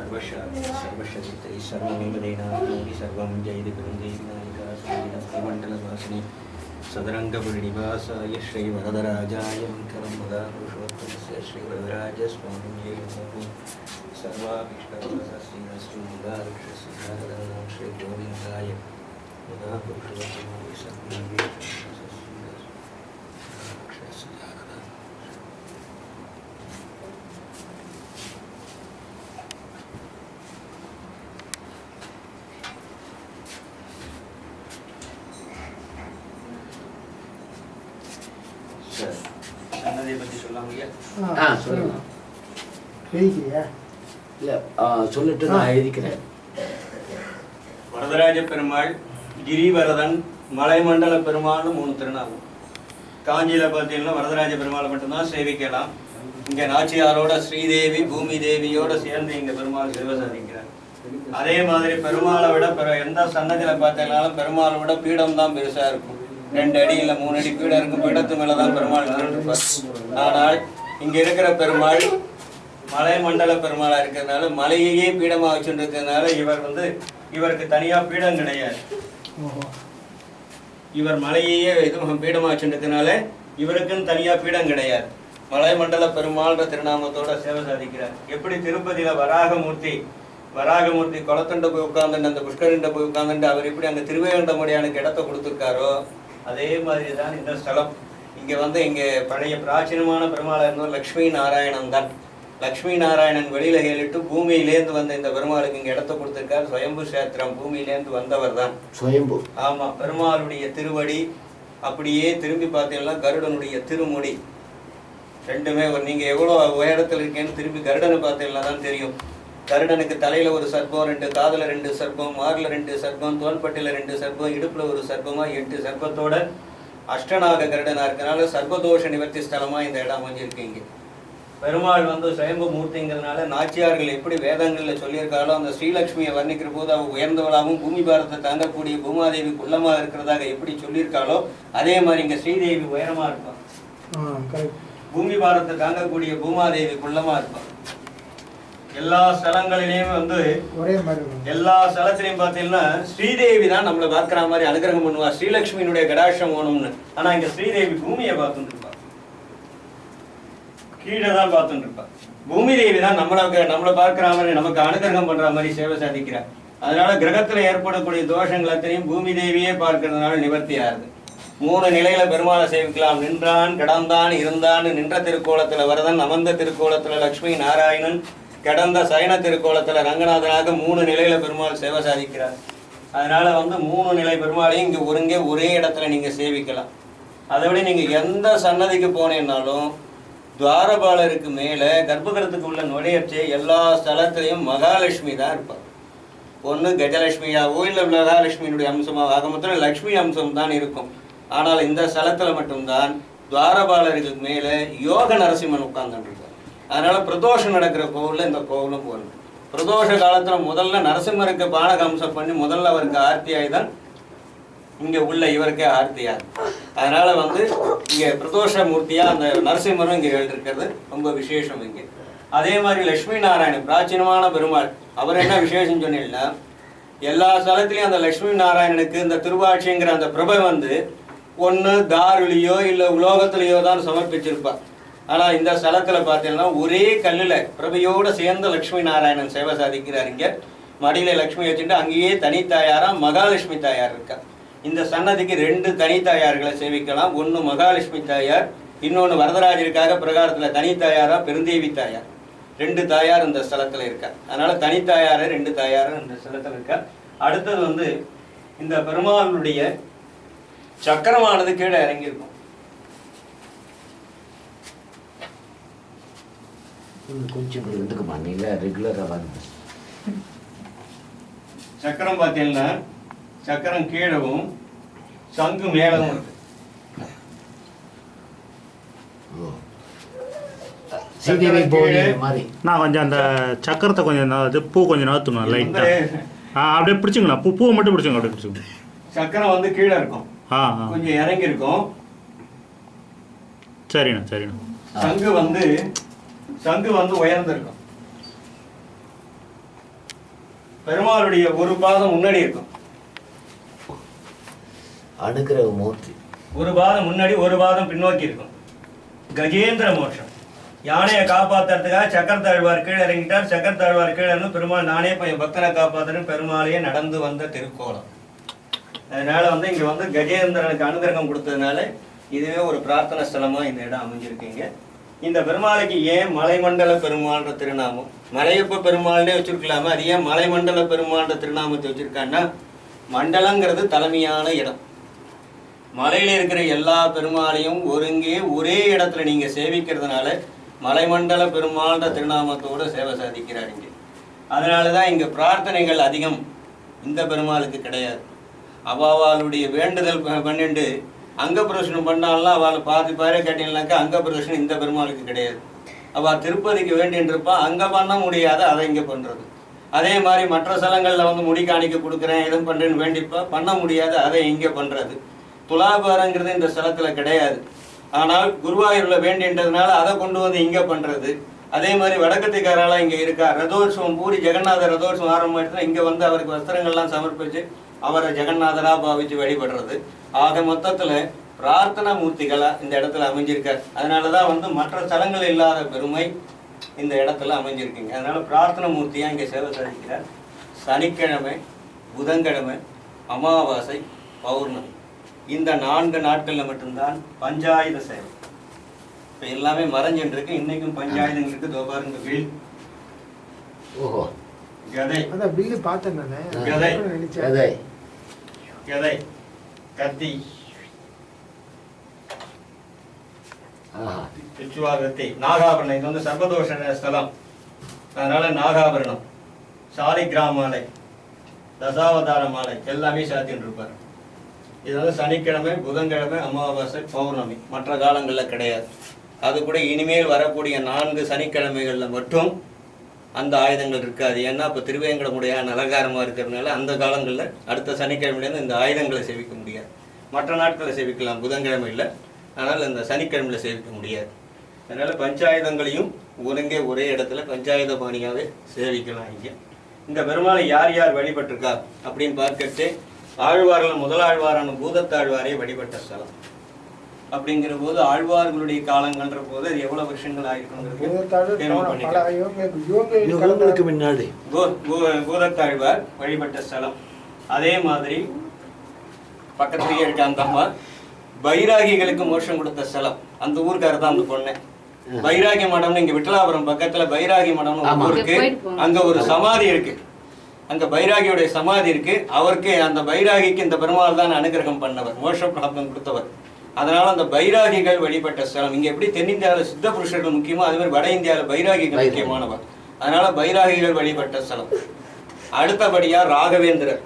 சர்வசத்தை சர்வமேவதேனாமோகி சர்வம் ஜெயது குருந்தேவிநாயகாசுமண்டலவாசினி சதரங்கபுரிநிவாசாய ஸ்ரீ வரதராஜாய விக்கரம் வதா புருஷோத்தமஸ்ய ஸ்ரீ வரதராஜ சுவாமியே நமோ சர்வாபிஷ்டீனஸ்ரீமுதாரிஷஸ்ரீ கோவிந்தாய முதா புருஷோத்தமாய சத்மாவே சன்னதியை பற்றி சொல்லாமலையா ஆ சொல்லுங்க. எழுதிக்கிறியா இல்லை சொல்லிட்டு நான் எழுதிக்கிறேன். வரதராஜ பெருமாள் கிரிவரதன் மலைமண்டல பெருமாள்னு மூணு திருநாமம் காஞ்சியில் பார்த்தீங்கன்னா வரதராஜ பெருமாளை மட்டும்தான் சேவிக்கலாம். இங்கே நாச்சியாரோட ஸ்ரீதேவி பூமி தேவியோட சேர்ந்து இங்கே பெருமாள் சேவை சாதிக்கிறார். அதே மாதிரி பெருமாளை விட பிற எந்த சன்னதியில் பார்த்தீங்கன்னாலும் பெருமாளை விட பீடம் தான் பெருசாக இருக்கும். ரெண்டு அடி இல்லை மூணு அடி பீடம் இருக்கும் பீடத்து மேலே தான் பெருமாள் ஆனால் இங்கே இருக்கிற பெருமாள் மலை மண்டல பெருமாளா இருக்கிறதுனால மலையையே பீடமா வச்சுருக்கிறதுனால இவர் வந்து இவருக்கு தனியா பீடம் கிடையாது. இவர் மலையையே இது பீடமா வச்சுட்டு இருக்கிறதுனால இவருக்குன்னு தனியா பீடம் கிடையாது. மலை மண்டல பெருமாள்ன்ற திருநாமத்தோட சேவை சாதிக்கிறார். எப்படி திருப்பதியில வராகமூர்த்தி வராகமூர்த்தி குளத்துண்ட போய் உட்கார்ந்துட்டு அந்த புஷ்கரண்ட போய் உட்கார்ந்துட்டு அவர் எப்படி அங்க திருவேகண்டமுடியானுக்கு இடத்த கொடுத்துருக்காரோ அதே மாதிரி தான் இந்த ஸ்தலம். இங்க வந்து இங்க பழைய பிராச்சீனமான பெருமாளா இருந்தவர் லக்ஷ்மி நாராயணன் தான். லக்ஷ்மி நாராயணன் வெளியில கேளிட்டு பூமியிலேந்து வந்த இந்த பெருமாளுக்கு இங்க இடத்த கொடுத்திருக்கார். சுயம்பு சேத்திரம் பூமியிலேந்து வந்தவர் தான். சுயம்பு ஆமா பெருமாளுடைய திருவடி அப்படியே திரும்பி பார்த்தீங்கன்னா கருடனுடைய திருமுடி. ரெண்டுமே ஒரு நீங்க எவ்வளவு உயரத்தில் இருக்கேன்னு திரும்பி கருடனை பார்த்தீங்கன்னா தான் தெரியும். கருடனுக்கு தலையில ஒரு சர்ப்பம் ரெண்டு காதுல ரெண்டு சர்ப்பம் மார்ல ரெண்டு சர்ப்பம் தோள்பட்டில ரெண்டு சர்ப்பம் இடுப்புல ஒரு சர்ப்பமா எட்டு சர்ப்பத்தோட அஷ்டநாக கருடனா இருக்கனால சர்ப்பதோஷ நிவர்த்தி ஸ்தலமா இந்த இடம் அமைஞ்சிருக்கு இங்க. பெருமாள் வந்து சுயம்பு மூர்த்திங்கிறதுனால நாச்சியார்கள் எப்படி வேதங்கள்ல சொல்லியிருக்காளோ அந்த ஸ்ரீலக்ஷ்மியை வர்ணிக்கிற போது அவ உயர்ந்தவளாகவும் பூமி பாரத்தை தாங்கக்கூடிய பூமாதேவி குள்ளமா இருக்கிறதாக எப்படி சொல்லியிருக்காளோ அதே மாதிரி இங்க ஸ்ரீதேவி உயரமா இருப்பான் பூமி பாரத்தை தாங்கக்கூடிய பூமாதேவி குள்ளமா இருப்பான் எல்லா ஸ்தலங்களிலையும் வந்து ஒரே மாதிரி எல்லா ஸ்தலத்திலையும் பார்த்தீங்கன்னா ஸ்ரீதேவி தான் நம்மளை பார்க்குற மாதிரி அனுகிரகம் பண்ணுவா. ஸ்ரீலக்ஷ்மியினுடைய கடாட்சம் வேணும்னு. ஆனா இங்க ஸ்ரீதேவி பூமியை பார்த்துட்டு இருப்பா கீழே தான் பார்த்துட்டு இருப்பா பூமி தேவி தான் நம்மளுக்கு நம்மளை பார்க்குற மாதிரி நமக்கு அனுகிரகம் பண்ற மாதிரி சேவை சாதிக்கிறார் அதனால கிரகத்துல ஏற்படக்கூடிய தோஷங்கள் அத்தனையும் பூமி தேவியே பார்க்கறதுனால நிவர்த்தி ஆகுது. மூணு நிலையில பெருமாளை சேவிக்கலாம். நின்றான் கிடந்தான் இருந்தான் நின்ற திருக்கோலத்துல வரதன் அமர்ந்த திருக்கோலத்துல லக்ஷ்மி நாராயணன் கிடந்த சயன திருக்கோலத்தில் ரங்கநாதனாக மூணு நிலையில பெருமாள் சேவை சாதிக்கிறார். அதனால வந்து மூணு நிலை பெருமாளையும் இங்கே ஒருங்கே ஒரே இடத்துல நீங்கள் சேவிக்கலாம். அதை விட எந்த சன்னதிக்கு போனேன்னாலும் துவாரபாலருக்கு மேலே கர்ப்பகிரகத்துக்கு உள்ள நுழையச்சே எல்லா ஸ்தலத்திலையும் மகாலட்சுமி தான் இருப்பார். ஒன்று கஜலட்சுமியாவோ இல்லை மகாலட்சுமியினுடைய அம்சமாக ஆக மொத்தம் லக்ஷ்மி அம்சம் தான் இருக்கும். ஆனால் இந்த ஸ்தலத்தில் மட்டும்தான் துவாரபாலருக்கு மேலே யோக நரசிம்மன் உட்கார்ந்துட்டு அதனால பிரதோஷம் நடக்கிற கோவில்ல இந்த கோவிலும் போகணும். பிரதோஷ காலத்துல முதல்ல நரசிம்மருக்கு பானகம்சம் பண்ணி முதல்ல அவருக்கு ஆர்த்தியாய் தான் இங்க உள்ள இவருக்கே ஆர்த்தியார் அதனால வந்து இங்க பிரதோஷ மூர்த்தியா அந்த நரசிம்மரும் இங்க இருக்கிறது ரொம்ப விசேஷம் இங்க. அதே மாதிரி லட்சுமி நாராயணன் பிராச்சீனமான பெருமாள் அவர் என்ன விசேஷம் சொன்னீங்கன்னா எல்லா ஸ்தலத்திலையும் அந்த லட்சுமி நாராயணனுக்கு இந்த திருவாட்சிங்கிற அந்த பிரபை வந்து ஒன்று தாருலையோ இல்லை உலோகத்திலேயோ தான் சமர்ப்பிச்சிருப்பார். ஆனால் இந்த ஸ்தலத்தில் பார்த்தீங்கன்னா ஒரே கல்லில் பிரபையோடு சேர்ந்த லக்ஷ்மி நாராயணன் சேவை சாதிக்கிறார் இங்கே. மடியில லக்ஷ்மி வச்சுட்டு அங்கேயே தனித்தாயாராக மகாலட்சுமி தாயார் இருக்கா. இந்த சன்னதிக்கு ரெண்டு தனித்தாயார்களை சேவிக்கலாம். ஒன்று மகாலட்சுமி தாயார் இன்னொன்று வரதராஜருக்காக பிரகாரத்தில் தனித்தாயாராக பெருந்தேவி தாயார். ரெண்டு தாயார் இந்த ஸ்தலத்தில் இருக்கா. அதனால் தனித்தாயார ரெண்டு தாயார் இந்த ஸ்தலத்தில் இருக்கா. அடுத்தது வந்து இந்த பெருமாளுடைய சக்கரமானது கீழே இறங்கியிருக்கும். இன்னும் கொஞ்சம் இப்படி வந்துக்குமா நீல ரெகுலராக வந்து சக்கரம் பார்த்தீங்கன்னா சக்கரம் கீழவும் சங்கு மேலவும் இருக்கு. நான் கொஞ்சம் அந்த சக்கரத்தை கொஞ்சம் இது பூ கொஞ்சம் நகர்த்தணும் லைட்டாக ஆ. அப்படியே பிடிச்சிங்கண்ணா பூ பூவை மட்டும் பிடிச்சிங்க அப்படியே பிடிச்சிங்க சக்கரம் வந்து கீழே இருக்கும். ஆ கொஞ்சம் இறங்கி இருக்கும் சரிண்ணா. சரிண்ணா சங்கு வந்து சங்கு வந்து உயர்ந்திருக்கும். பெருமாளுடைய ஒரு பாதம் முன்னாடி இருக்கும். அனுகிரக மூர்த்தி. ஒரு பாதம் முன்னாடி ஒரு பாதம் பின்னோக்கி இருக்கும். கஜேந்திர மோட்சம். யானையை காப்பாத்துறதுக்காக சக்கரத்தாழ்வார் கீழே இறங்கிட்டார். சக்கரத்தாழ்வார் கீழே இருந்து பெருமாள் நானே போய் என் பக்தனை காப்பாத்துறேன். பெருமாளையே நடந்து வந்த திருக்கோலம். அதனால வந்து இங்க வந்து கஜேந்திரனுக்கு அனுகிரகம் கொடுத்ததுனால இதுவே ஒரு பிரார்த்தனை ஸ்தலமா இந்த இடம் அமைஞ்சிருக்கீங்க. இந்த பெருமாளைக்கு ஏன் மலைமண்டல பெருமாள்ன்ற திருநாமம்? மலையப்ப பெருமாள்னே வச்சுருக்கலாமா அது ஏன் மலைமண்டல பெருமாள்ன்ற திருநாமத்தை வச்சுருக்கான்னா மண்டலங்கிறது தலைமையான இடம். மலையில் இருக்கிற எல்லா பெருமாளையும் ஒருங்கே ஒரே இடத்துல நீங்கள் சேவிக்கிறதுனால மலைமண்டல பெருமாள்ன்ற திருநாமத்தோடு சேவை சாதிக்கிறாருங்க அதனால தான் இங்கே பிரார்த்தனைகள் அதிகம் இந்த பெருமாளுக்கு கிடையாது. அவாவாளுடைய வேண்டுதல் ப- பண்ணிண்டு அங்க பிரதர்ஷனம் பண்ணாலாம் அவளை பாதி பாரே கேட்டீங்கன்னாக்கா அங்க பிரதர்ஷனம் இந்த பெருமாளுக்கு கிடையாது. அவள் திருப்பதிக்கு வேண்டின்றிருப்பா அங்க பண்ண முடியாத அதை இங்க பண்றது. அதே மாதிரி மற்ற ஸ்தலங்களில் வந்து முடி காணிக்க கொடுக்குறேன் எதுவும் பண்றேன்னு வேண்டிப்பா பண்ண முடியாத அதை இங்கே பண்றது. துலாபாரங்கிறது இந்த ஸ்தலத்தில் கிடையாது. ஆனால் குருவாயூரில் வேண்டின்றதுனால அதை கொண்டு வந்து இங்கே பண்றது. அதே மாதிரி வடக்கத்துக்காரெல்லாம் இங்கே இருக்கா ரதோற்சவம் பூரி ஜெகநாதர் ரதோற்சவம் ஆரம்பத்தில் இங்கே வந்து அவருக்கு வஸ்திரங்கள்லாம் சமர்ப்பிச்சு அவரை ஜெகநாதரா பாவிச்சு வழிபடுறது. ஆக மொத்தத்துல பிரார்த்தனா மூர்த்திகளா இந்த இடத்துல அமைஞ்சிருக்கார். அதனாலதான் வந்து மற்ற ஸ்தலங்கள் இல்லாத பெருமை இந்த இடத்துல அமைஞ்சிருக்குங்க. அதனால பிரார்த்தனை மூர்த்தியா இங்க சேவை சாதிக்கிறார். சனிக்கிழமை புதன்கிழமை அமாவாசை பௌர்ணமி. இந்த நான்கு நாட்கள்ல மட்டும்தான் பஞ்சாயுத சேவை. இப்ப எல்லாமே மறைஞ்சுட்டு இருக்கு இன்னைக்கும் பஞ்சாயுதம் இருக்கு தோ பாருங்க வில் ஓஹோ. கதை. பில்லு பார்த்தேன் நானு. கதை. கதை. கத்தி. பிச்சுவாகத்தி நாகாபரணம். இது வந்து சர்வதோஷ ஸ்தலம். அதனால நாகாபரணம். சாலிகிராம மாலை. தசாவதார மாலை. எல்லாமே சாத்தின்னு இருப்பார். இது வந்து சனிக்கிழமை புதன்கிழமை அமாவாசை பௌர்ணமி. மற்ற காலங்களில் கிடையாது. அது கூட இனிமேல் வரக்கூடிய நான்கு சனிக்கிழமைகளில் மட்டும் அந்த ஆயுதங்கள் இருக்காது. ஏன்னா இப்போ திருவேங்கடமுடைய அலங்காரமாக இருக்கிறதுனால அந்த காலங்களில் அடுத்த சனிக்கிழமையிலேருந்து இந்த ஆயுதங்களை சேவிக்க முடியாது. மற்ற நாட்களில் சேவிக்கலாம். புதன்கிழமை இல்லை. ஆனால் இந்த சனிக்கிழமையில் சேவிக்க முடியாது. அதனால் பஞ்சாயுதங்களையும் ஒருங்கே ஒரே இடத்துல பஞ்சாயுத பாணியாகவே சேவிக்கலாம் இங்கே. இந்த பெருமாளை யார் யார் வழிபட்டிருக்கா அப்படின்னு பார்க்கட்டு ஆழ்வார்கள் முதலாழ்வாரான பூதத்தாழ்வாரே வழிபட்ட ஸ்தலம். அப்படிங்கிற போது ஆழ்வார்களுடைய காலங்கள்ன்ற போது அது எவ்வளவு வருஷங்கள் ஆயிருக்குங்கிறது முன்னாடி. பூதத்தாழ்வார் வழிபட்ட ஸ்தலம். அதே மாதிரி பக்கத்துலயே இருக்க அந்த அம்மா பைராகிகளுக்கு மோட்சம் கொடுத்த ஸ்தலம். அந்த ஊருக்காரர் தான் அந்த பொண்ணு. பைராகி மடம்னு இங்க விட்டலாபுரம் பக்கத்துல பைராகி மடம்னு ஒரு இருக்கு. அங்க ஒரு சமாதி இருக்கு. அங்க பைராகியுடைய சமாதி இருக்கு. அவருக்கு அந்த பைராகிக்கு இந்த பெருமாள் தான் அனுகிரகம் பண்ணவர் மோட்ச பிராப்தம் கொடுத்தவர். அதனால அந்த பைராகிகள் வழிபட்ட ஸ்தலம். இங்க எப்படி தென்னிந்தியாவில் சித்த புருஷர்கள் முக்கியமோ அதே மாதிரி வட இந்தியாவில் பைராகிகள் பைராகி. முக்கியமானவர். அதனால பைராகிகள் வழிபட்ட ஸ்தலம். அடுத்தபடியா ராகவேந்திரர்.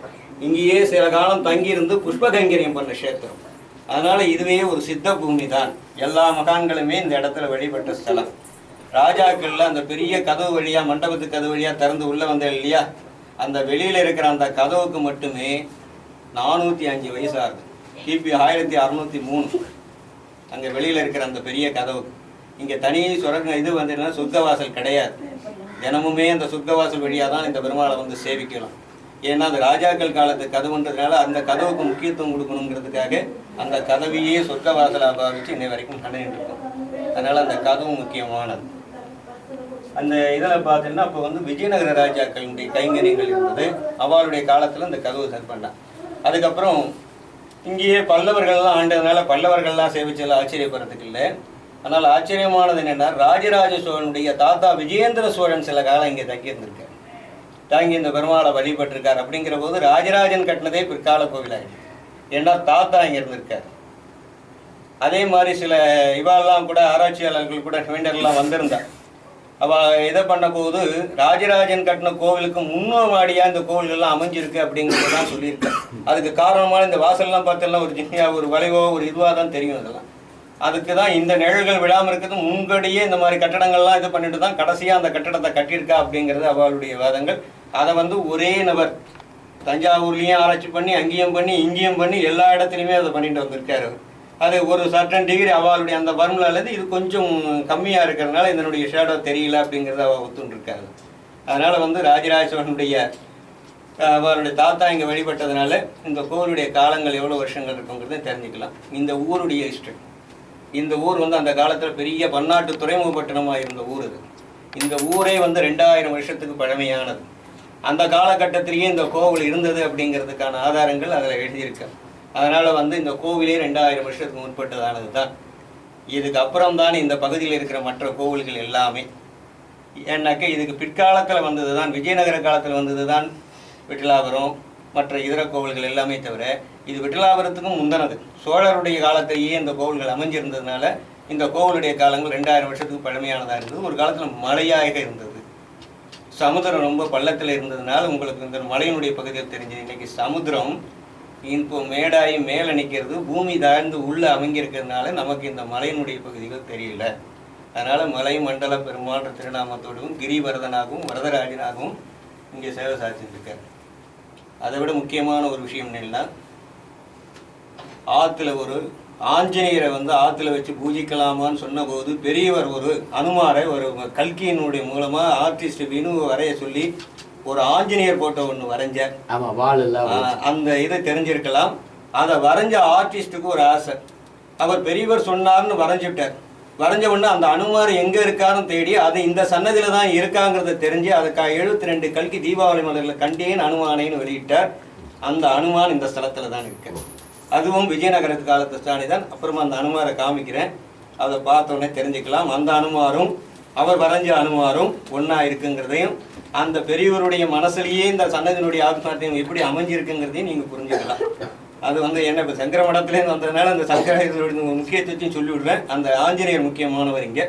இங்கேயே சில காலம் தங்கியிருந்து புஷ்பகைங்கரியம் பண்ண கஷேத்திரம். அதனால இதுவே ஒரு சித்த பூமி தான் எல்லா மகான்களுமே இந்த இடத்துல வழிபட்ட ஸ்தலம். ராஜாக்கள்ல அந்த பெரிய கதவு வழியா மண்டபத்து கதவு வழியா திறந்து உள்ள வந்த இல்லையா? அந்த வெளியில இருக்கிற அந்த கதவுக்கு மட்டுமே நானூத்தி அஞ்சு வயசு ஆகுது. கிபி ஆயிரத்தி அறுநூத்தி மூணு. அங்க வெளியில இருக்கிற அந்த பெரிய கதவு. இங்க தனி சுரங்க இது வந்துன்னா சொர்க்கவாசல் கிடையாது. தினமுமே அந்த சொர்க்கவாசல் வழியா தான் இந்த பெருமாளை வந்து சேவிக்கலாம். ஏன்னா அது ராஜாக்கள் காலத்து கதவுன்றதுனால அந்த கதவுக்கு முக்கியத்துவம் கொடுக்கணுங்கிறதுக்காக அந்த கதவையே சொர்க்கவாசலாக பாவிச்சு இன்னை வரைக்கும் பண்ணிட்டு இருக்கோம். அதனால அந்த கதவும் முக்கியமானது. அந்த இதில் பார்த்தீங்கன்னா அப்போ வந்து விஜயநகர ராஜாக்களுடைய கைங்கரியங்கள் இருந்தது அவளுடைய காலத்தில் அந்த கதவு சரி பண்ணான் அதுக்கப்புறம் இங்கேயே பல்லவர்கள்லாம் ஆண்டதுனால பல்லவர்கள்லாம் சேவிச்சதில் ஆச்சரியப்படுறதுக்கு இல்லை. ஆனால் ஆச்சரியமானது என்னென்னா ராஜராஜ சோழனுடைய தாத்தா விஜயேந்திர சோழன் சில காலம் இங்கே தங்கியிருந்திருக்கார் தாங்கி இந்த பெருமாளை வழிபட்டிருக்கார் அப்படிங்கிற போது ராஜராஜன் கட்டினதே பிற்கால கோவிலாயிடுச்சு. ஏன்னா தாத்தா இங்கே இருந்திருக்கார். அதே மாதிரி சில இவாளெல்லாம் கூட ஆராய்ச்சியாளர்கள் கூட வேண்டர்லாம் வந்திருந்தார். அவ இதை பண்ண போது ராஜராஜன் கட்டின கோவிலுக்கு முன்னோமாடியா இந்த கோவில் எல்லாம் அமைஞ்சிருக்கு தான் சொல்லியிருக்கேன் அதுக்கு காரணமான இந்த வாசல்லாம் பார்த்தெல்லாம் ஒரு ஜின்னியா ஒரு வளைவோ ஒரு இதுவாக தான் தெரியும் அதெல்லாம். அதுக்கு தான் இந்த நிழல்கள் விழாமல் இருக்கிறது முன்கடியே இந்த மாதிரி கட்டடங்கள்லாம் இது பண்ணிட்டு தான் கடைசியாக அந்த கட்டடத்தை கட்டியிருக்கா அப்படிங்கிறது அவளுடைய வாதங்கள். அதை வந்து ஒரே நபர் தஞ்சாவூர்லேயும் ஆராய்ச்சி பண்ணி அங்கேயும் பண்ணி இங்கேயும் பண்ணி எல்லா இடத்துலையுமே அதை பண்ணிட்டு வந்திருக்காரு அவர். அது ஒரு சர்டன் டிகிரி அவளுடைய அந்த பர்முலாலேருந்து இது கொஞ்சம் கம்மியாக இருக்கிறதுனால இதனுடைய ஷேடோ தெரியல அப்படிங்கிறத அவள் ஒத்துண்டிருக்காரு அதனால் வந்து ராஜராஜ சோழனுடைய அவருடைய தாத்தா இங்கே வழிபட்டதுனால இந்த கோவிலுடைய காலங்கள் எவ்வளோ வருஷங்கள் இருக்குங்கிறத தெரிஞ்சுக்கலாம். இந்த ஊருடைய ஹிஸ்டரி இந்த ஊர் வந்து அந்த காலத்தில் பெரிய பன்னாட்டு துறைமுகப்பட்டணமாக இருந்த ஊர் இது இந்த ஊரே வந்து ரெண்டாயிரம் வருஷத்துக்கு பழமையானது. அந்த காலகட்டத்திலேயே இந்த கோவில் இருந்தது அப்படிங்கிறதுக்கான ஆதாரங்கள் அதில் எழுதியிருக்காங்க. அதனால் வந்து இந்த கோவிலே ரெண்டாயிரம் வருஷத்துக்கு முற்பட்டதானது தான். இதுக்கு அப்புறம் தான் இந்த பகுதியில் இருக்கிற மற்ற கோவில்கள் எல்லாமே. ஏன்னாக்க இதுக்கு பிற்காலத்தில் வந்தது தான் விஜயநகர காலத்தில் வந்தது தான் விட்டலாபுரம் மற்ற இதர கோவில்கள் எல்லாமே தவிர இது விட்டலாபுரத்துக்கும் முந்தனது. சோழருடைய காலத்திலேயே இந்த கோவில்கள் அமைஞ்சிருந்ததுனால இந்த கோவிலுடைய காலங்கள் ரெண்டாயிரம் வருஷத்துக்கு பழமையானதாக இருந்தது. ஒரு காலத்தில் மலையாக இருந்தது. சமுதிரம் ரொம்ப பள்ளத்தில் இருந்ததுனால உங்களுக்கு இந்த மலையினுடைய பகுதியில் தெரிஞ்சது. இன்னைக்கு சமுத்திரம் இப்போ மேடாயி மேலே நிற்கிறது பூமி தாழ்ந்து உள்ளே அமைஞ்சிருக்கிறதுனால நமக்கு இந்த மலையினுடைய பகுதிகள் தெரியல. அதனால் மலை மண்டல பெருமாள் திருநாமத்தோடும் கிரிவரதனாகவும் வரதராஜனாகவும் இங்கே சேவை சாதிச்சிருக்கார் அதை விட முக்கியமான ஒரு விஷயம் என்னென்னா ஆற்றுல ஒரு ஆஞ்சநேயரை வந்து ஆற்றுல வச்சு பூஜிக்கலாமான்னு சொன்னபோது பெரியவர் ஒரு அனுமாரை ஒரு கல்கியினுடைய மூலமாக ஆர்டிஸ்ட் வினு வரைய சொல்லி ஒரு ஆஞ்சநேயர் போட்டோ ஒன்று வரைஞ்சார் ஆமா வால் அந்த இதை தெரிஞ்சிருக்கலாம். அதை வரைஞ்ச ஆர்டிஸ்ட்டுக்கு ஒரு ஆசை. அவர் பெரியவர் சொன்னார்னு வரைஞ்சுட்டார். வரைஞ்ச உடனே அந்த அனுமார் எங்க இருக்காருன்னு தேடி அது இந்த சன்னதியில தான் இருக்காங்கிறத தெரிஞ்சு அதுக்கா எழுபத்தி ரெண்டு கல்கி தீபாவளி மலரில் கண்டேன் அனுமானேன்னு வெளியிட்டார். அந்த அனுமான் இந்த ஸ்தலத்துல தான் இருக்கு. அதுவும் விஜயநகரத்து காலத்து ஸ்தானி தான். அப்புறமா அந்த அனுமாரை காமிக்கிறேன். அதை பார்த்த உடனே தெரிஞ்சுக்கலாம். அந்த அனுமாரும் அவர் வரைஞ்ச அனுமாரும் ஒன்றா இருக்குங்கிறதையும் அந்த பெரியவருடைய மனசுலேயே இந்த சன்னதியினுடைய ஆத்மார்த்தம் எப்படி அமைஞ்சிருக்குங்கிறதையும் நீங்கள் புரிஞ்சுக்கலாம். அது வந்து என்ன இப்போ சங்கர மடத்துலேருந்து வந்ததுனால அந்த சங்கர முக்கியத்துவத்தையும் சொல்லிவிடுவேன் அந்த ஆஞ்சநேயர் முக்கியமானவர் இங்கே.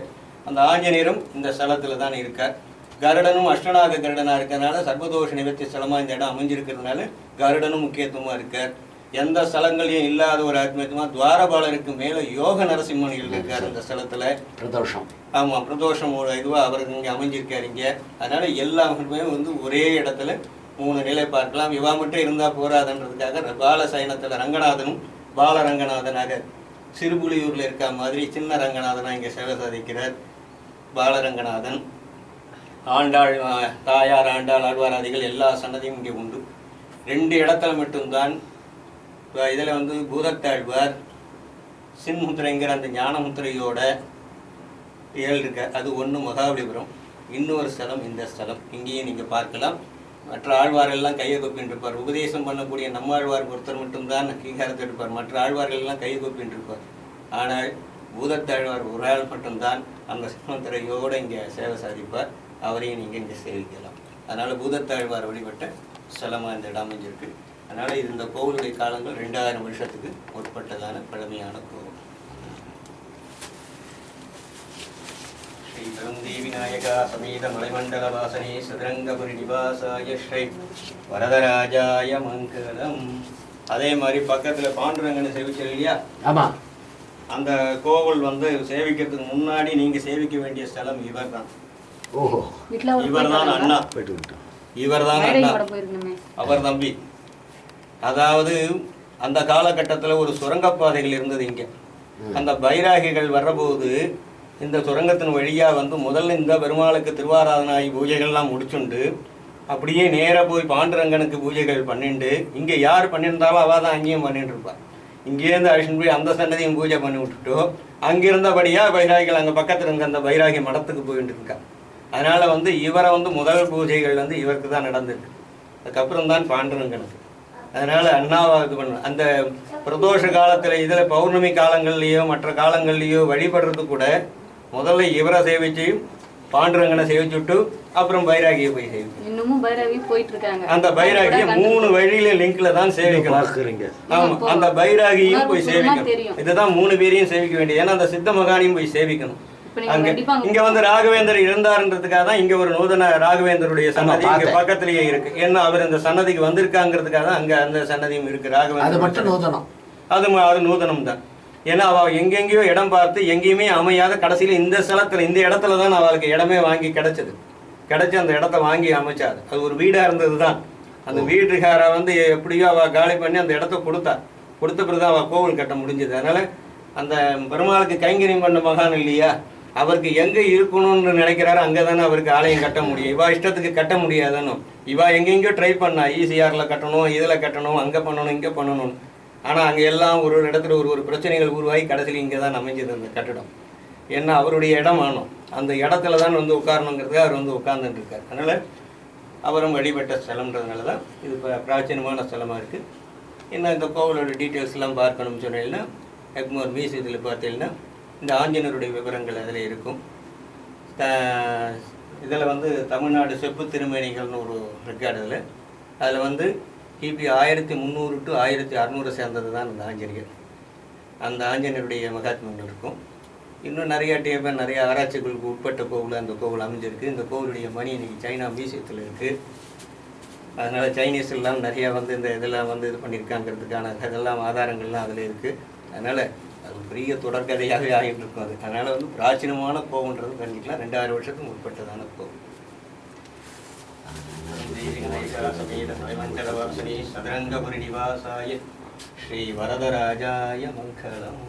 அந்த ஆஞ்சநேயரும் இந்த ஸ்தலத்தில் தான் இருக்கார். கருடனும் அஷ்டநாக கருடனாக இருக்கிறதுனால சர்வதோஷ நிவர்த்தி ஸ்தலமாக இந்த இடம் அமைஞ்சிருக்கிறதுனால கருடனும் முக்கியத்துவமாக இருக்கார். எந்த ஸ்தலங்களையும் இல்லாத ஒரு ஆத்மீயமாக துவாரபாலருக்கு மேலே யோக நரசிம்மனிகள் இருக்கார் இந்த ஸ்தலத்தில். பிரதோஷம். ஆமாம் பிரதோஷமோட இதுவாக அவர் இங்கே அமைஞ்சிருக்காரு இங்கே. அதனால எல்லாருமே வந்து ஒரே இடத்துல மூணு நிலை பார்க்கலாம். இவா மட்டும் இருந்தால் போராதுன்றதுக்காக பால சயனத்தில் ரங்கநாதனும் பாலரங்கநாதனாக சிறுபுலியூரில் இருக்க மாதிரி சின்ன ரங்கநாதனாக இங்கே சேவை சாதிக்கிறார். பாலரங்கநாதன். ஆண்டாள் தாயார் ஆண்டாள் ஆழ்வாராதிகள் எல்லா சன்னதியும் இங்கே உண்டு. ரெண்டு இடத்துல மட்டும்தான் இப்போ இதில் வந்து பூதத்தாழ்வார் சின்முத்திரைங்கிற அந்த ஞானமுத்திரையோட ஏழு இருக்க அது ஒன்று மகாபலிபுரம். இன்னொரு ஸ்தலம் இந்த ஸ்தலம். இங்கேயும் நீங்கள் பார்க்கலாம். மற்ற ஆழ்வாரெல்லாம் கையை கொப்பின்னு இருப்பார் உபதேசம் பண்ணக்கூடிய நம்மாழ்வார் ஒருத்தர் மட்டும்தான் கீகாரத்தை எடுப்பார். மற்ற ஆழ்வார்கள்லாம் கையை கொப்பின்னு இருப்பார் ஆனால் பூதத்தாழ்வார் ஒரு ஆள் மட்டும்தான் அந்த சிம்மத்திரையோடு இங்கே சேவை சாதிப்பார். அவரையும் நீங்கள் இங்கே சேவிக்கலாம். அதனால் பூதத்தாழ்வார் வழிபட்ட ஸ்தலமாக இந்த இடம் அமைஞ்சிருக்கு. அதனால் இது இந்த கோவிலுடைய காலங்கள் ரெண்டாயிரம் வருஷத்துக்கு உட்பட்டதான பழமையான கோவில். ஸ்ரீ பெருந்தி விநாயகா சமேத மலைமண்டல வாசனே சதுரங்கபுரி நிவாசாய ஸ்ரீ வரதராஜாய மங்களம். அதே மாதிரி பக்கத்துல பாண்டுரங்கனை சேவிச்சல் இல்லையா? ஆமா. அந்த கோவில் வந்து சேவிக்கிறதுக்கு முன்னாடி நீங்க சேவிக்க வேண்டிய ஸ்தலம் இவர்தான். ஓஹோ. வீட்டுல ஒரு இவர்தான் அண்ணா. இவர்தான் மேடை அண்ணா. அவர் தம்பி. அதாவது அந்த காலகட்டத்தில் ஒரு சுரங்கப்பாதைகள் இருந்தது இங்கே. அந்த பைராகிகள் வர்றபோது இந்த சுரங்கத்தின் வழியாக வந்து முதல்ல இந்த பெருமாளுக்கு திருவாராதனாகி பூஜைகள்லாம் முடிச்சுண்டு அப்படியே நேராக போய் பாண்டுரங்கனுக்கு பூஜைகள் பண்ணிண்டு இங்கே யார் பண்ணியிருந்தாலும் அவள் தான் அங்கேயும் பண்ணிட்டு இருப்பாள் இங்கேருந்து அழிச்சுட்டு போய் அந்த சன்னதியும் பூஜை பண்ணி விட்டுட்டோ அங்கே இருந்தபடியாக பைராகிகள் அங்கே பக்கத்தில் இருந்த அந்த பைராகி மடத்துக்கு போயிட்டு இருக்கா. அதனால் வந்து இவரை வந்து முதல் பூஜைகள் வந்து இவருக்கு தான் நடந்திருக்கு. அதுக்கப்புறம் தான் பாண்டுரங்கனுக்கு. அதனால அண்ணாவை இது பண்ண அந்த பிரதோஷ காலத்துல இதுல பௌர்ணமி காலங்கள்லயோ மற்ற காலங்கள்லயோ வழிபடுறது கூட முதல்ல இவரை சேவிச்சு பாண்டுரங்கனை சேவிச்சுட்டு அப்புறம் பைராகியை போய் சேவிக்கும் இன்னமும் பைரவி போயிட்டு இருக்காங்க அந்த பைராகியை மூணு வழியில லிங்க்ல தான் பார்க்குறீங்க. ஆமா அந்த பைராகியும் போய் சேவிக்கணும். இதுதான் மூணு பேரையும் சேவிக்க வேண்டியது ஏன்னா அந்த சித்த மகானையும் போய் சேவிக்கணும். அங்க இங்க வந்து ராகவேந்தர் இருந்தாருன்றதுக்காக தான் இங்க ஒரு நூதன ராகவேந்தருடைய சன்னதி இங்க. பக்கத்திலேயே இருக்கு. ஏன்னா அவர் இந்த சன்னதிக்கு வந்திருக்காங்கிறதுக்காக தான் அங்க அந்த சன்னதியும் இருக்கு அது ராகவேந்தர் மட்டும் நூதனம். அது அது நூதனம் தான். ஏன்னா அவ எங்கெங்கேயோ இடம் பார்த்து எங்கேயுமே அமையாத கடைசியில இந்த ஸ்தலத்துல இந்த இடத்துல தான் அவளுக்கு இடமே வாங்கி கிடைச்சது. கிடைச்சு அந்த இடத்த வாங்கி அமைச்சாது அது ஒரு வீடா இருந்தது தான். அந்த வீட்டுக்கார வந்து எப்படியோ அவ காலி பண்ணி அந்த இடத்த கொடுத்தா. கொடுத்த பிறகு அவ கோவில் கட்ட முடிஞ்சது. அதனால அந்த பெருமாளுக்கு கைங்கரியம் பண்ண மகான் இல்லையா? அவருக்கு எங்கே இருக்கணும்னு நினைக்கிறாரோ அங்கே தானே அவருக்கு ஆலயம் கட்ட முடியும். இவா இஷ்டத்துக்கு கட்ட முடியாதுன்னு. இவா எங்கெங்கேயோ ட்ரை பண்ணா. ஈசிஆரில் கட்டணும் இதில் கட்டணும் அங்கே பண்ணணும் இங்கே பண்ணணும் ஆனால் அங்கே எல்லாம் ஒரு ஒரு இடத்துல ஒரு ஒரு பிரச்சனைகள் உருவாகி கடைசியில் இங்கே தான் அமைஞ்சது அந்த கட்டடம். ஏன்னா அவருடைய இடம் வேணும். அந்த இடத்துல தான் வந்து உட்காரணுங்கிறதுக்கு அவர் வந்து உட்கார்ந்துட்டு இருக்கார் அதனால் அவரும் வழிபட்ட ஸ்தலம்ன்றதுனால தான் இது இப்போ பிராச்சீனமான ஸ்தலமாக இருக்குது இன்னும் இந்த கோவிலோட டீட்டெயில்ஸ்லாம் பார்க்கணும்னு சொன்னீங்கன்னா எக்மோர் மியூசியத்தில் பார்த்தீங்கன்னா இந்த ஆஞ்சநேயருடைய விவரங்கள் அதில் இருக்கும். இதில் வந்து தமிழ்நாடு செப்பு திருமேனிகள்னு ஒரு ரெக்கார்டு அதில் அதில் வந்து கிபி ஆயிரத்தி முந்நூறு டு ஆயிரத்தி அறநூறு சேர்ந்தது தான் அந்த ஆஞ்சநேயர். அந்த ஆஞ்சநேயருடைய மகாத்மியங்கள் இருக்கும். இன்னும் நிறைய டேபர் நிறைய ஆராய்ச்சிகளுக்கு உட்பட்ட கோவில் அந்த கோவில் அமைஞ்சிருக்கு. இந்த கோவிலுடைய மணி இன்றைக்கி சைனா மியூசியத்தில் இருக்குது அதனால் சைனீஸ் எல்லாம் நிறையா வந்து இந்த இதெல்லாம் வந்து இது பண்ணியிருக்காங்கிறதுக்கான இதெல்லாம் ஆதாரங்கள்லாம் அதில் இருக்குது அதனால் ஒரு பெரிய தொடர்கதையாகவே ஆகிட்டு இருக்கும் அது அதனால் வந்து பிராச்சீனமான கோவுன்றது கண்டிக்கலாம் ரெண்டாயிரம் வருஷத்துக்கு முற்பட்டதான கோவம் சதுரங்கபுரி நிவாசாய ஸ்ரீ வரதராஜாய மங்களம்.